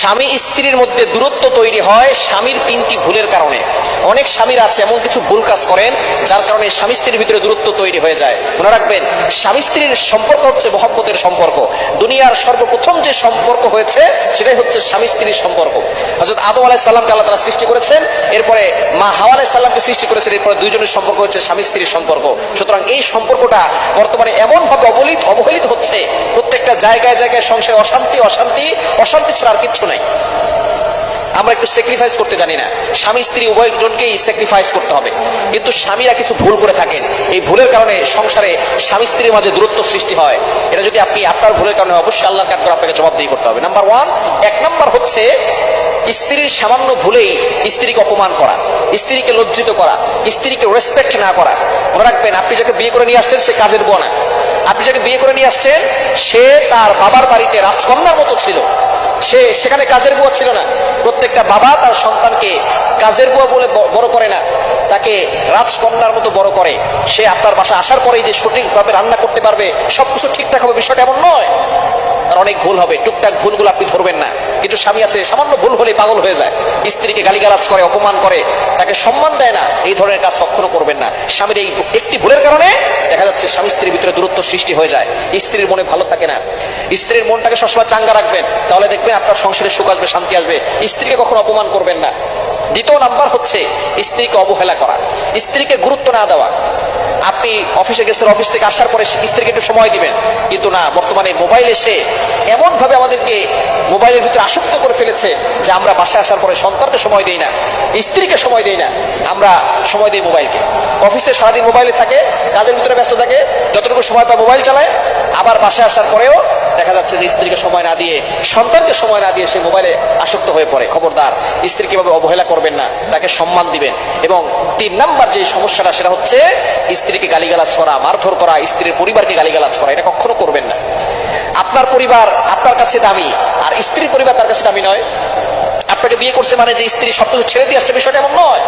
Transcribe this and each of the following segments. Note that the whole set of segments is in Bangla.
স্বামী স্ত্রীর মধ্যে দূরত্ব তৈরি হয় স্বামীর তিনটি ভুলের কারণে। অনেক স্বামীর আছে, এমন কিছু ভুল কাজ করেন, যার কারণে স্বামী স্ত্রীর ভিতরে দূরত্ব তৈরি হয়ে যায়। মনে রাখবেন, স্বামী স্ত্রীর সম্পর্ক হচ্ছে মহব্বতের সম্পর্ক। দুনিয়ার সর্বপ্রথম যে সম্পর্ক হয়েছে, সেটাই হচ্ছে স্বামী স্ত্রীর সম্পর্ক। হজরত আদম আলাহ সাল্লামকে আল্লাহ তারা সৃষ্টি করেছেন, এরপরে মা হাওয়া আলাহ সাল্লামকে সৃষ্টি করেছেন, এরপরে দুইজনের সম্পর্ক হচ্ছে স্বামী স্ত্রীর সম্পর্ক। সুতরাং এই সম্পর্কটা বর্তমানে এমন ভাবে অবলিত অবহেলিত হচ্ছে, প্রত্যেকটা জায়গায় জায়গায় সংসারে অশান্তি অশান্তি অশান্তি ছাড়া আর কিচ্ছু নাই। আমরা একটু স্যাক্রিফাইস করতে জানি না। স্বামী, স্ত্রী উভয়জনকেই স্যাক্রিফাইস করতে হবে। কিন্তু স্বামীরা কিছু ভুল করে থাকেন। এই ভুলের কারণে সংসারে স্বামী, স্ত্রীর মাঝে দূরত্ব সৃষ্টি হয়। এটা যদি আপনি আপনার ভুলের কারণে অবশ্যই আল্লাহর কাঠ করে আপনাকে জবাবদিহি করতে হবে। নাম্বার ওয়ান এক নাম্বার হচ্ছে স্ত্রীর সামান্য ভুলেই স্ত্রীকে অপমান করা, স্ত্রীকে লজ্জিত করা, স্ত্রীকে রেসপেক্ট না করা। মনে রাখবেন, আপনি যাকে বিয়ে করে নিয়ে আসছেন, সে কাজের বোয়া না। আপনি যাকে বিয়ে করে নিয়ে আসছেন, সে তার বাবার বাড়িতে রাজকন্যার মতো ছিল। সে সেখানে কাজের বুয়া ছিল না। প্রত্যেকটা বাবা তার সন্তানকে কাজের বুয়া বলে বড় করে না। তাকে রাজকন্যার মতো বড় করে। সে আপনার বাসা আসার পরেই যে সঠিকভাবে রান্না করতে পারবে, সবকিছু ঠিকঠাক হবে, বিষয়টা এমন নয়। তার অনেক ভুল হবে, টুকটাক ভুলগুলো আপনি ধরবেন না। কিছু স্বামী আছে, সামান্য ভুল হলে পাগল হয়ে যায়। স্ত্রীকে গালিগালাজ করে, অপমান করে, তাকে সম্মান দেয় না। এই ধরনের কাজ কখনো করবেন না। স্বামীর এই একটি ভুলের কারণে দেখা যাচ্ছে স্বামী স্ত্রীর ভিতরে দূরত্ব সৃষ্টি হয়ে যায়। স্ত্রীর মনে ভালো থাকে না। স্ত্রীর মনটাকে সবসময় চাঙ্গা রাখবেন। তাহলে দেখবেন আপনার সংসারে সুখ আসবে, শান্তি আসবে। স্ত্রীকে কখনো অপমান করবেন না। দ্বিতীয় নাম্বার হচ্ছে স্ত্রীকে অবহেলা করা। স্ত্রীকে গুরুত্ব না দেওয়া। আপনি অফিসে গেছেন, অফিস থেকে আসার পরে স্ত্রীকে একটু সময় দিবেন। কিন্তু না, বর্তমানে মোবাইল এসে এমন ভাবে আমাদেরকে মোবাইলের ভিতরে আসক্ত করে ফেলেছে যে আমরা বাসায় আসার পরে সন্তানকে সময় দেই না, স্ত্রীকে সময় দেই না, আমরা সময় দিই মোবাইলকে। অফিসে সারাদিন মোবাইলে থাকে, কাজের ভিতরে ব্যস্ত থাকে, যতটুকু সময় পায় মোবাইল চালায়, আবার বাসায় আসার পরেও দেখা যাচ্ছে যে স্ত্রীকে সময় না দিয়ে, সন্তানকে সময় না দিয়ে সে মোবাইলে আসক্ত হয়ে পড়ে। খবরদার স্ত্রীকে ভাবে অবহেলা করবেন না, তাকে সম্মান দিবেন। এবং তিন নাম্বার যে সমস্যাটা, সেটা হচ্ছে স্ত্রীকে গালিগালাজ করা, মারধর করা, স্ত্রীর পরিবারকে গালিগালাজ করা, এটা কখনো করবেন না। আপনার পরিবার আপনার কাছে দামি, আর স্ত্রীর পরিবার তার কাছে দামি নয়। আপনাকে বিয়ে করছে মানে যে স্ত্রী সবকিছু ছেড়ে দিয়ে আসছে, বিষয়টা এমন নয়।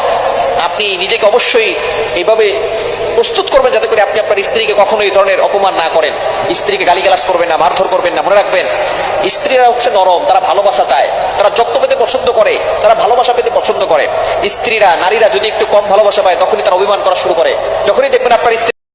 আপনি নিজেকে অবশ্যই এইভাবে প্রস্তুত করবেন যাতে করে আপনি আপনার স্ত্রীকে কখনো এই ধরনের অপমান না করেন। স্ত্রীকে গালিগালাজ করবেন না, মারধর করবেন না, মনে রাখবেন। স্ত্রীরা হচ্ছে নরম, তারা ভালোবাসা চায়, তারা যত্ন পেতে পছন্দ করে, তারা ভালোবাসা পেতে পছন্দ করে। স্ত্রীরা, নারীরা যদি একটু কম ভালোবাসা পায়, তখনই তারা অভিমান করা শুরু করে। যখনই দেখবেন আপনার স্ত্রী